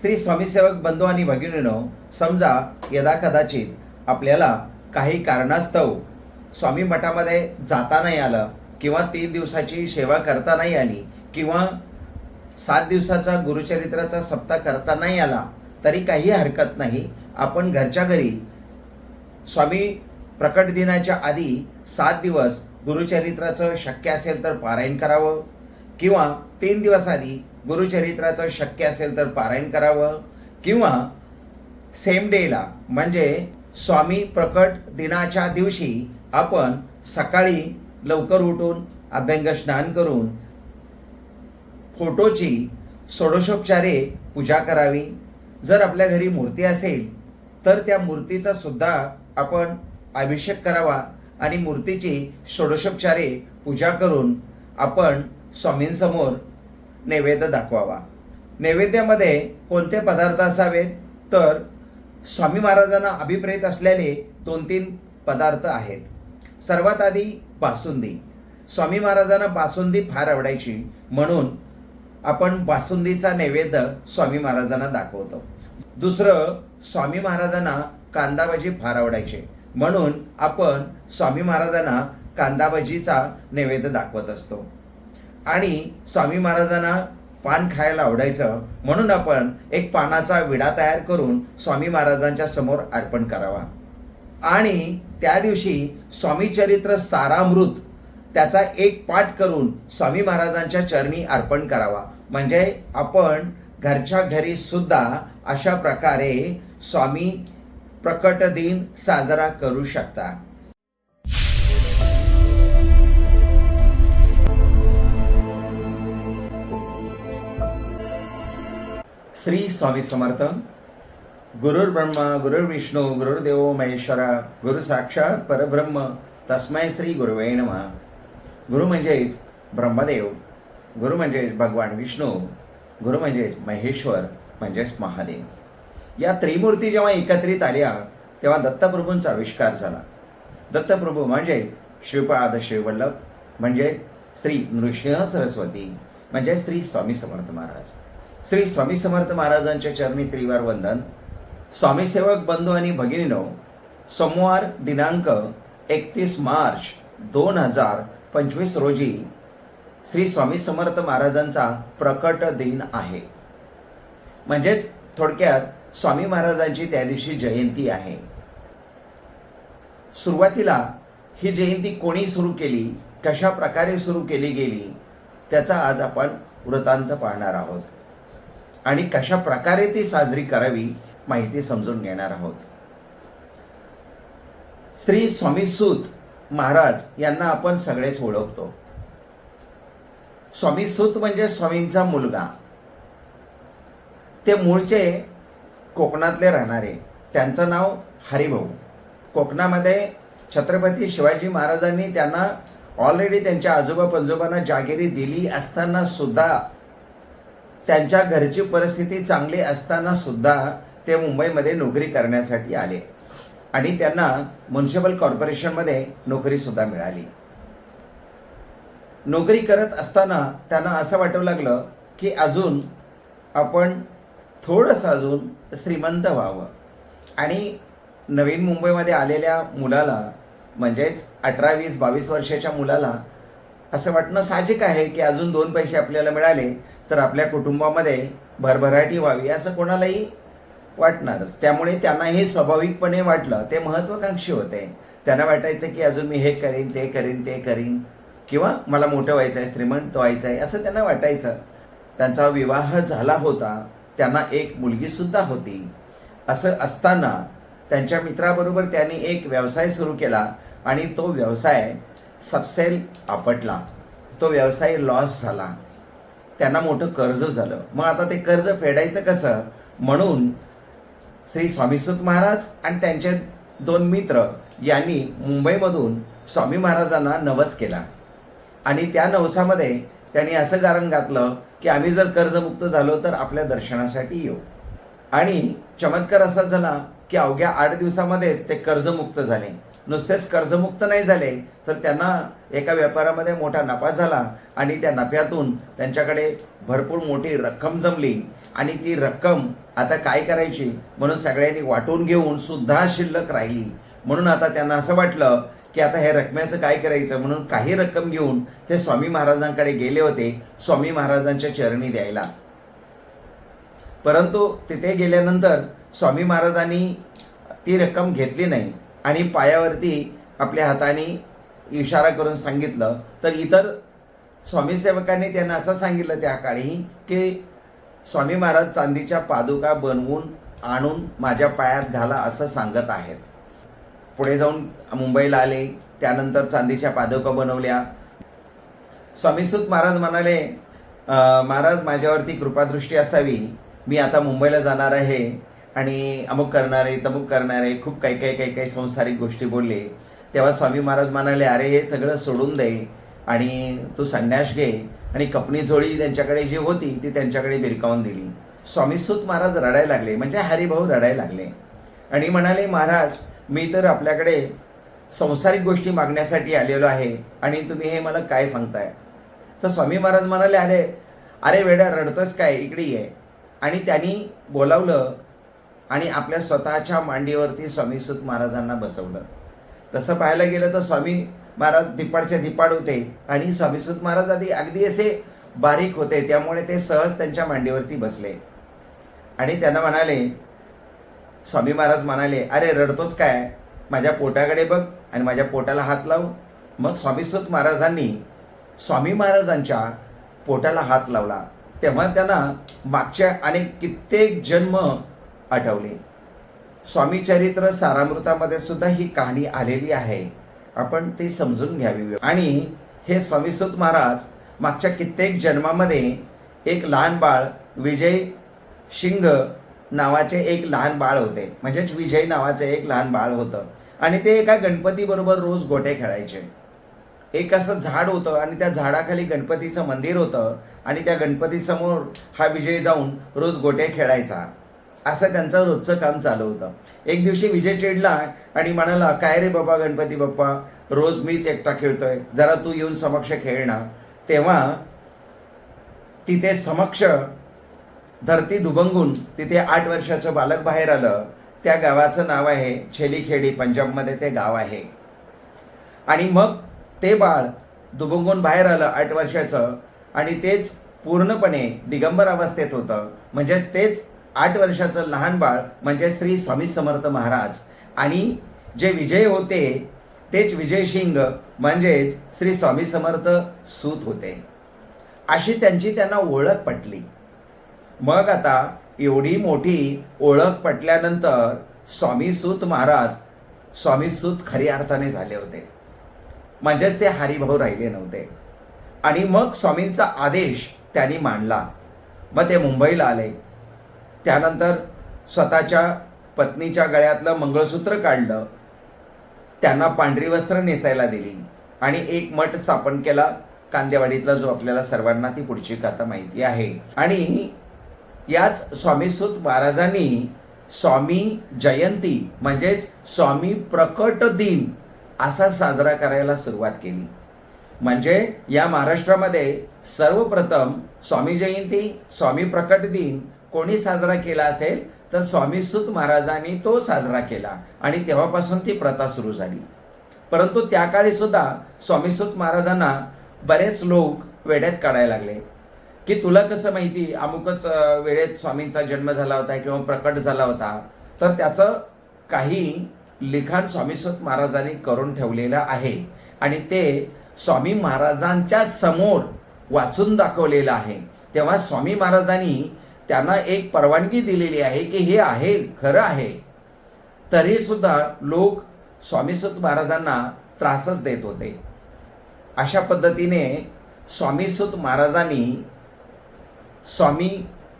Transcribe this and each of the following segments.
श्री स्वामीसेवक बंधू आणि भगिनीनो समजा यदा कदाचित आपल्याला काही कारणास्तव स्वामी मठामध्ये जाता नाही आलं किंवा तीन दिवसाची सेवा करता नाही आली किंवा सात दिवसाचा गुरुचरित्राचा सप्ताह करता नाही आला तरी काही हरकत नाही. आपण घरच्या घरी स्वामी प्रकट दिनाच्या आधी सात दिवस गुरुचरित्राचं शक्य असेल तर पारायण करावं किंवा तीन दिवस आधी गुरुचरित्राचं शक्य असेल तर पारायण करावं. किंवा सेम डेला म्हणजे स्वामी प्रकट दिनाच्या दिवशी आपण सकाळी लवकर उठून अभ्यंग स्नान करून फोटोची षोडशोपचारे पूजा करावी. जर आपल्या घरी मूर्ती असेल तर त्या मूर्तीचा सुद्धा आपण अभिषेक करावा आणि मूर्तीची षोडशोपचारे पूजा करून आपण स्वामींसमोर नैवेद्य दाखवावा. नैवेद्यामध्ये कोणते पदार्थ असावेत? तर स्वामी महाराजांना अभिप्रेत असलेले दोन तीन पदार्थ आहेत. सर्वात आधी बासुंदी. स्वामी महाराजांना बासुंदी फार आवडायची. म्हणून आपण बासुंदीचा नैवेद्य स्वामी महाराजांना दाखवतो. दुसरं स्वामी महाराजांना कांदाभाजी फार आवडायचे. म्हणून आपण स्वामी महाराजांना कांदाभाजीचा नैवेद्य दाखवत असतो. आणि स्वामी महाराजांना पान खायला आवडायचं म्हणून आपण एक पानाचा विडा तयार करून स्वामी महाराजांच्या समोर अर्पण करावा. आणि त्या दिवशी स्वामी चरित्र सारामृत त्याचा एक पाठ करून स्वामी महाराजांच्या चरणी अर्पण करावा. म्हणजे आपण घरच्या घरी सुद्धा अशा प्रकारे स्वामी प्रकट दिन साजरा करू शकता. श्री स्वामी समर्थ. गुरुर् ब्रह्मा गुरुर्विष्णू गुरुर्देव महेश्वरा गुरु साक्षात परब्रह्म तस्मै श्री गुरुवे नमः. गुरु म्हणजेच ब्रह्मदेव गुरु म्हणजेच भगवान विष्णू गुरु म्हणजेच महेश्वर म्हणजेच महादेव. या त्रिमूर्ती जेव्हा एकत्रित आल्या तेव्हा दत्तप्रभूंचा आविष्कार झाला. दत्तप्रभू म्हणजे श्रीपाद श्रीवल्लभ म्हणजे श्री नृसिंह सरस्वती म्हणजे श्री स्वामी समर्थ महाराज. श्री स्वामी समर्थ महाराजांच्या चरणी त्रिवार वंदन. स्वामीसेवक बंधू आणि भगिनीनो सोमवार दिनांक एकतीस मार्च दोन हजार पंचवीस रोजी श्री स्वामी समर्थ महाराजांचा प्रकट दिन आहे. म्हणजेच थोडक्यात स्वामी महाराजांची त्या दिवशी जयंती आहे. सुरुवातीला ही जयंती कोणी सुरू केली कशा प्रकारे सुरू केली गेली त्याचा आज आपण वृत्तांत पाहणार आहोत. आणि कशा प्रकारे ती साजरी करावी माहिती समजून घेणार आहोत. श्री स्वामीसूत महाराज यांना आपण सगळेच ओळखतो. स्वामीसूत म्हणजे स्वामींचा मुलगा. ते मूळचे कोकणातले राहणारे. त्यांचं नाव हरिभाऊ. कोकणामध्ये छत्रपती शिवाजी महाराजांनी त्यांना ऑलरेडी त्यांच्या आजोबा पंजोबांना जागिरी दिली असताना सुद्धा त्यांच्या घरची परिस्थिती चांगली असताना सुद्धा ते मुंबईमध्ये नोकरी करण्यासाठी आले. आणि त्यांना म्युन्सिपल कॉर्पोरेशनमध्ये नोकरीसुद्धा मिळाली. नोकरी करत असताना त्यांना असं वाटू लागलं की अजून आपण थोडंसं अजून श्रीमंत व्हावं. आणि नवीन मुंबईमध्ये आलेल्या मुलाला म्हणजेच अठरा वीस बावीस वर्षाच्या मुलाला असं वाटणं साहजिक आहे की अजून दोन पैसे आपल्याला मिळाले तर आपल्या कुटुंबामध्ये भरभराटी व्हावी असं कोणालाही वाटणारच. त्यामुळे त्यांना हे स्वाभाविकपणे वाटलं ते महत्त्वाकांक्षी होते. त्यांना वाटायचं की अजून मी हे करीन ते करीन ते करीन. किंवा मला मोठं व्हायचं आहे श्रीमंत व्हायचं आहे असं त्यांना वाटायचं. त्यांचा विवाह झाला होता त्यांना एक मुलगीसुद्धा होती. असं असताना त्यांच्या मित्राबरोबर त्यांनी एक व्यवसाय सुरू केला आणि तो व्यवसाय सबसेल आपटला तो व्यवसाय लॉस झाला. त्यांना मोठं कर्ज झालं. मग आता ते कर्ज फेडायचं कसं? म्हणून श्री स्वामीसुत महाराज आणि त्यांचे दोन मित्र यांनी मुंबईमधून स्वामी महाराजांना नवस केला. आणि त्या नवसामध्ये त्यांनी असं कारण घातलं की आम्ही जर कर्जमुक्त झालो तर आपल्या दर्शनासाठी येऊ. आणि चमत्कार असा झाला की अवघ्या आठ दिवसामध्येच ते कर्जमुक्त झाले. नुसतेच कर्जमुक्त नाही झाले तर त्यांना एका व्यापारामध्ये मोठा नफा झाला आणि त्या नफ्यातून त्यांच्याकडे भरपूर मोठी रक्कम जमली. आणि ती रक्कम आता काय करायची? म्हणून सगळ्यांनी वाटून घेऊन सुद्धा शिल्लक राहिली. म्हणून आता त्यांना असं वाटलं की आता हे रकमेचं काय करायचं? म्हणून काही रक्कम घेऊन ते स्वामी महाराजांकडे गेले होते स्वामी महाराजांच्या चरणी द्यायला. परंतु तिथे गेल्यानंतर स्वामी महाराजांनी ती रक्कम घेतली नाही. आणि पायावरती आपल्या हाताने इशारा करून सांगितलं. तर इतर स्वामीसेवकांनी त्यांना असं सांगितलं त्या काळी की स्वामी महाराज चांदीच्या पादुका बनवून आणून माझ्या पायात घाला असं सांगत आहेत. पुढे जाऊन मुंबईला आले त्यानंतर चांदीच्या पादुका बनवल्या. स्वामीसूत महाराज म्हणाले महाराज माझ्यावरती कृपादृष्टी असावी. मी आता मुंबईला जाणार आहे. आणि अमुक करणारे तमुक करणार आहे खूप काही काही काही काही संसारिक गोष्टी बोलले. तेव्हा स्वामी महाराज म्हणाले अरे हे सगळं सोडून दे आणि तू संन्यास घे. आणि कपणी झोळी त्यांच्याकडे जी होती ती त्यांच्याकडे बिरकावून दिली. स्वामी सूत महाराज रडायला लागले म्हणजे हरिभाऊ रडायला लागले. आणि म्हणाले महाराज मी तर आपल्याकडे संसारिक गोष्टी मागण्यासाठी आलेलो आहे आणि तुम्ही हे मला काय सांगताय? तर स्वामी महाराज म्हणाले अरे अरे वेड्या रडतोस काय? इकडे ये. आणि त्यांनी बोलावलं आणि आपल्या स्वतःच्या मांडीवरती स्वामी सुत महाराजांना बसवलं. तसं पाहायला गेलं तर स्वामी महाराज दिपाडच्या दिपाड होते आणि स्वामीसूत महाराज आधी अगदी असे बारीक होते त्यामुळे ते सहज त्यांच्या मांडीवरती बसले. आणि त्यांना म्हणाले स्वामी महाराज म्हणाले अरे रडतोस काय? माझ्या पोटाकडे बघ आणि माझ्या पोटाला हात लाव. मग स्वामीसूत महाराजांनी स्वामी महाराजांच्या पोटाला हात लावला. तेव्हा त्यांना मागच्या अनेक कित्येक जन्म आठवले स्वामी चरित्र सारामृतामध्ये सुद्धा ही कहाणी आलेली आहे. आपण ती समजून घ्यावी. आणि हे स्वामीसूत महाराज मागच्या कित्येक जन्मामध्ये एक लहान बाळ विजय शिंग नावाचे एक लहान बाळ होते. म्हणजेच विजय नावाचे एक लहान बाळ होतं. आणि ते एका गणपतीबरोबर रोज गोटे खेळायचे. एक असं झाड होतं आणि त्या झाडाखाली गणपतीचं मंदिर होतं आणि त्या गणपतीसमोर हा विजय जाऊन रोज गोटे खेळायचा. असं त्यांचं रोजचं काम चालू होतं. एक दिवशी विजय चिडला आणि म्हणाला काय रे बाबा गणपती बाप्पा? रोज मीच एकटा खेळतोय. जरा तू येऊन समक्ष खेळ ना. तेव्हा तिथे समक्ष धरती दुबंगून तिथे आठ वर्षाचं बालक बाहेर आलं. त्या गावाचं नाव आहे छेलीखेडी पंजाबमध्ये ते गाव आहे. आणि मग ते बाळ दुबंगून बाहेर आलं आठ वर्षाचं आणि तेच पूर्णपणे दिगंबर अवस्थेत होतं. म्हणजेच तेच आठ वर्षाचं लहान बाळ म्हणजे श्री स्वामी समर्थ महाराज. आणि जे विजय होते तेच विजय शिंग म्हणजेच श्री स्वामी समर्थ सूत होते. अशी त्यांची त्यांना ओळख पटली. मग आता एवढी मोठी ओळख पटल्यानंतर स्वामी सूत महाराज स्वामी सूत खरी अर्थाने झाले होते. म्हणजेच ते हरिभाऊ राहिले नव्हते. आणि मग स्वामींचा आदेश त्यांनी मांडला. मग ते मुंबईला आले. त्यानंतर स्वतःच्या पत्नीच्या गळ्यातलं मंगळसूत्र काढलं. त्यांना पांढरी वस्त्र नेसायला दिली आणि एक मठ स्थापन केला. कांदेवाडीतला जो आपल्याला सर्वांना ती पुढची कथा माहिती आहे. आणि याच स्वामीसूत महाराजांनी स्वामी जयंती म्हणजेच स्वामी प्रकट दिन असा साजरा करायला सुरुवात केली. म्हणजे या महाराष्ट्रामध्ये सर्वप्रथम स्वामी जयंती स्वामी प्रकट दिन कोणी साजरा केला असेल तर स्वामीसूत महाराजांनी तो साजरा केला. आणि तेव्हापासून ती प्रथा सुरू झाली. परंतु त्या काळी सुद्धा स्वामीसूत महाराजांना बरेच लोक वेड्यात काढायला लागले. की तुला कसं माहिती अमुकच वेळेत स्वामींचा जन्म झाला होता किंवा प्रकट झाला होता तर त्याचं काही लिखाण स्वामीसुत महाराजांनी करून ठेवलेलं आहे. आणि ते स्वामी महाराजांच्या समोर वाचून दाखवलेलं आहे. तेव्हा स्वामी महाराजांनी त्यांना एक परवानगी दिलेली आहे की हे आहे खरं आहे. तरीसुद्धा लोक स्वामीसुत महाराजांना त्रासच देत होते. अशा पद्धतीने स्वामीसूत महाराजांनी स्वामी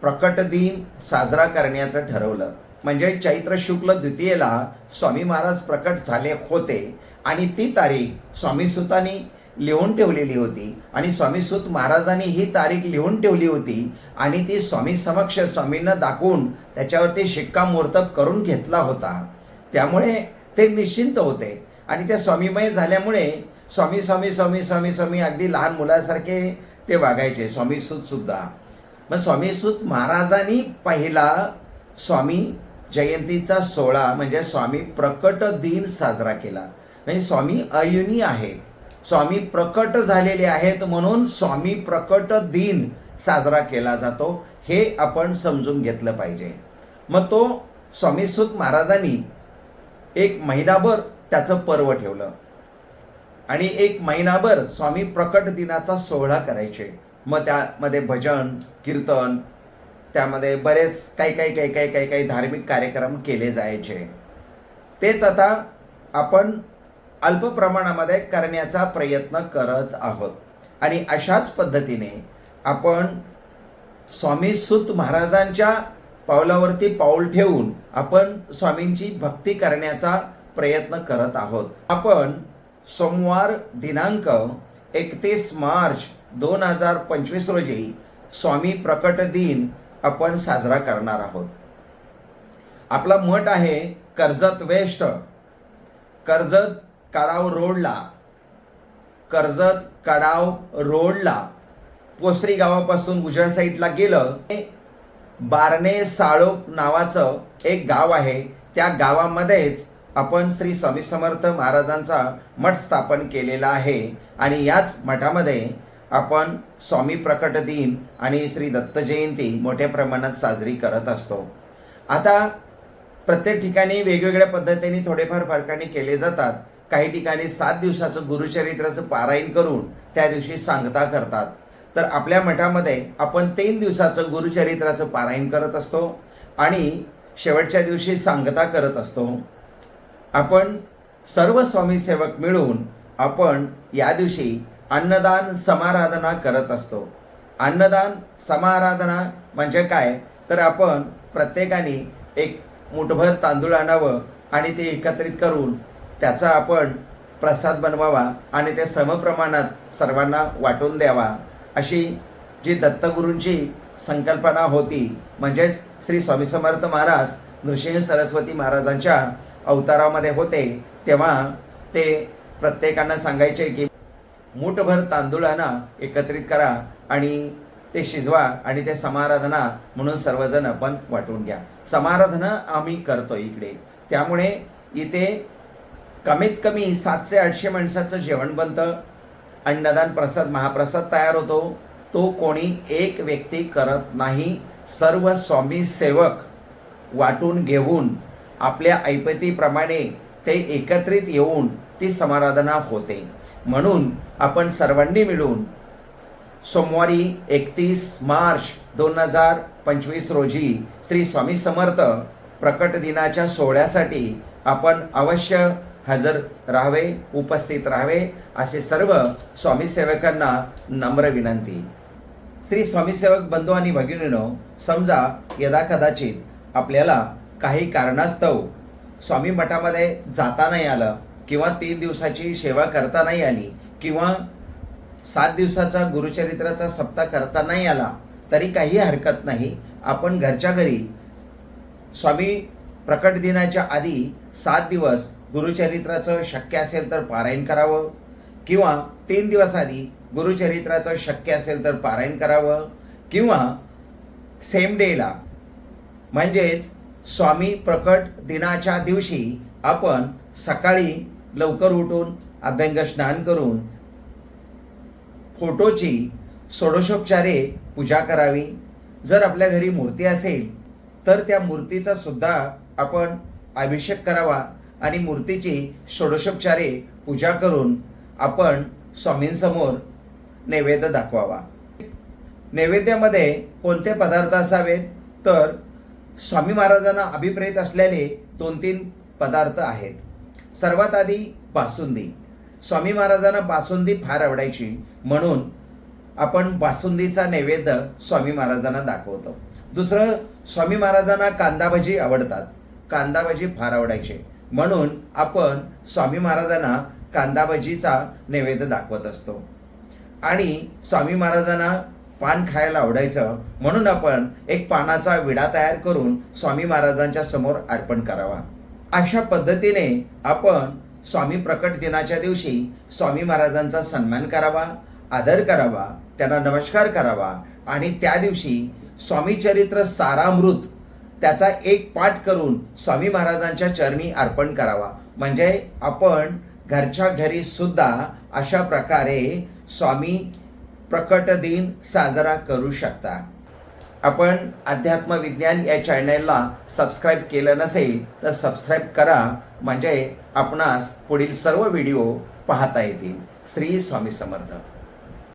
प्रकट दिन साजरा करण्याचं ठरवलं. म्हणजे चैत्र शुक्ल द्वितीयेला स्वामी महाराज प्रकट झाले होते आणि ती तारीख स्वामीसुतांनी लिहून ठेवलेली होती आणि स्वामीसूत महाराजांनी ही तारीख लिहून ठेवली होती आणि ती स्वामी समक्ष स्वामींना दाखवून त्याच्यावरती शिक्कामोर्तब करून घेतला होता. त्यामुळे ते निश्चिंत होते आणि त्या स्वामीमय झाल्यामुळे स्वामी स्वामी स्वामी स्वामी स्वामी अगदी लहान मुलासारखे ते वागायचे स्वामी सुद्धा. मग स्वामी सुत महाराजांनी पहिला स्वामी जयंतीचा सोहळा म्हणजे स्वामी प्रकट दिन साजरा केला. म्हणजे स्वामी अयुनी आहेत. स्वामी प्रकट झालेले आहेत म्हणून स्वामी प्रकट दिन साजरा केला जातो. हे आपण समजून घेतलं पाहिजे. मग तो स्वामीसूत महाराजांनी एक महिनाभर त्याचं पर्व ठेवलं. आणि एक महिनाभर स्वामी प्रकट दिनाचा सोहळा करायचे. मग त्यामध्ये भजन कीर्तन त्यामध्ये बरेच काही काही काही काही काही काही धार्मिक कार्यक्रम केले जायचे. तेच आता आपण अल्प प्रमाणामध्ये करण्याचा प्रयत्न करत आहोत. आणि अशाच पद्धतीने आपण स्वामी सुत महाराजांच्या पावलावरती पाऊल ठेवून आपण स्वामींची भक्ती करण्याचा प्रयत्न करत आहोत. आपण सोमवार दिनांक एकतीस मार्च दोन हजार पंचवीस रोजी स्वामी प्रकट दिन आपण साजरा करणार आहोत. आपला मठ आहे कर्जत वेस्ट कर्जत कडाव रोडला. कर्जत कडाव रोडला. पोसरी गावापासून उजव्या साईडला गेलं. बारणे साळोक नावाचं एक गाव आहे. त्या गावामध्येच आपण श्री स्वामी समर्थ महाराजांचा मठ स्थापन केलेला आहे. आणि याच मठामध्ये आपण स्वामी प्रकट दिन आणि श्री दत्त जयंती मोठ्या प्रमाणात साजरी करत असतो. आता प्रत्येक ठिकाणी वेगवेगळ्या पद्धतीने थोडेफार फरकाने केले जातात. काही ठिकाणी सात दिवसाचं गुरुचरित्राचं पारायण करून त्या दिवशी सांगता करतात. तर आपल्या मठामध्ये आपण तीन दिवसाचं गुरुचरित्राचं पारायण करत असतो आणि शेवटच्या दिवशी सांगता करत असतो. आपण सर्व स्वामी सेवक मिळून आपण या दिवशी अन्नदान समाराधना करत असतो. अन्नदान समाराधना म्हणजे काय? तर आपण प्रत्येकाने एक मुठभर तांदूळ आणावं आणि ते एकत्रित करून त्याचा आपण प्रसाद बनवावा आणि ते समप्रमाणात सर्वांना वाटून द्यावा. अशी जी दत्तगुरूंची संकल्पना होती म्हणजेच श्री स्वामी समर्थ महाराज नृसिंह सरस्वती महाराजांच्या अवतारामध्ये होते तेव्हा ते प्रत्येकांना सांगायचे की मूठभर तांदूळांना एकत्रित करा आणि ते शिजवा आणि ते समाराधना म्हणून सर्वजण आपण वाटून घ्या. समाराधना आम्ही करतो इकडे. त्यामुळे इथे कमीत कमी सातशे आठशे माणसाचं जेवण बनतं. अन्नदान प्रसाद महाप्रसाद तयार होतो. तो कोणी एक व्यक्ती करत नाही. सर्व स्वामी सेवक वाटून घेऊन आपल्या ऐपतीप्रमाणे ते एकत्रित येऊन ती समाराधना होते. म्हणून आपण सर्वांनी मिळून सोमवारी एकतीस मार्च दोन हजार पंचवीस रोजी श्री स्वामी समर्थ प्रकट दिनाच्या सोहळ्यासाठी आपण अवश्य हजर राहावे उपस्थित राहावे असे सर्व स्वामी सेवकांना नम्र विनंती. श्री स्वामीसेवक बंधू आणि भगिनीनो समजा यदा कदाचित आपल्याला काही कारणास्तव स्वामी मठामध्ये जाता नाही आलं किंवा तीन दिवसाची सेवा करता नाही आली किंवा सात दिवसाचा गुरुचरित्राचा सप्ताह करता नाही आला तरी काही हरकत नाही. आपण घरच्या घरी स्वामी प्रकट दिनाच्या आधी सात दिवस गुरुचरित्राचं शक्य असेल तर पारायण करावं किंवा तीन दिवस आधी गुरुचरित्राचं शक्य असेल तर पारायण करावं किंवा सेम डेला म्हणजेच स्वामी प्रकट दिनाच्या दिवशी आपण सकाळी लवकर उठून अभ्यंग स्नान करून फोटोची षोडशोपचारे पूजा करावी. जर आपल्या घरी मूर्ती असेल तर त्या मूर्तीचा सुद्धा आपण अभिषेक करावा. आणि मूर्तीची षोडशोपचारे पूजा करून आपण स्वामींसमोर नैवेद्य दाखवावा. नैवेद्यामध्ये कोणते पदार्थ असावेत? तर स्वामी महाराजांना अभिप्रेत असलेले दोन तीन पदार्थ आहेत. सर्वात आधी बासुंदी. स्वामी महाराजांना बासुंदी फार आवडायची. म्हणून आपण बासुंदीचा नैवेद्य स्वामी महाराजांना दाखवतो. दुसरं स्वामी महाराजांना कांदाभजी आवडतात. कांदाभजी फार आवडायचे. म्हणून आपण स्वामी महाराजांना कांदाभजीचा नैवेद्य दाखवत असतो. आणि स्वामी महाराजांना पान खायला आवडायचं म्हणून आपण एक पानाचा विडा तयार करून स्वामी महाराजांच्या समोर अर्पण करावा. अशा पद्धतीने आपण स्वामी प्रकट दिनाच्या दिवशी स्वामी महाराजांचा सन्मान करावा आदर करावा त्यांना नमस्कार करावा आणि त्या दिवशी स्वामी चरित्र सारामृत त्याचा एक पाठ करून स्वामी महाराजांच्या चरणी अर्पण करावा. म्हणजे आपण घरच्या घरी सुद्धा अशा प्रकारे स्वामी प्रकट दिन साजरा करू शकता. आपण अध्यात्म विज्ञान या चॅनलला सबस्क्राईब केलं नसेल तर सबस्क्राईब करा. म्हणजे आपणास पुढील सर्व व्हिडिओ पाहता येतील. श्री स्वामी समर्थ.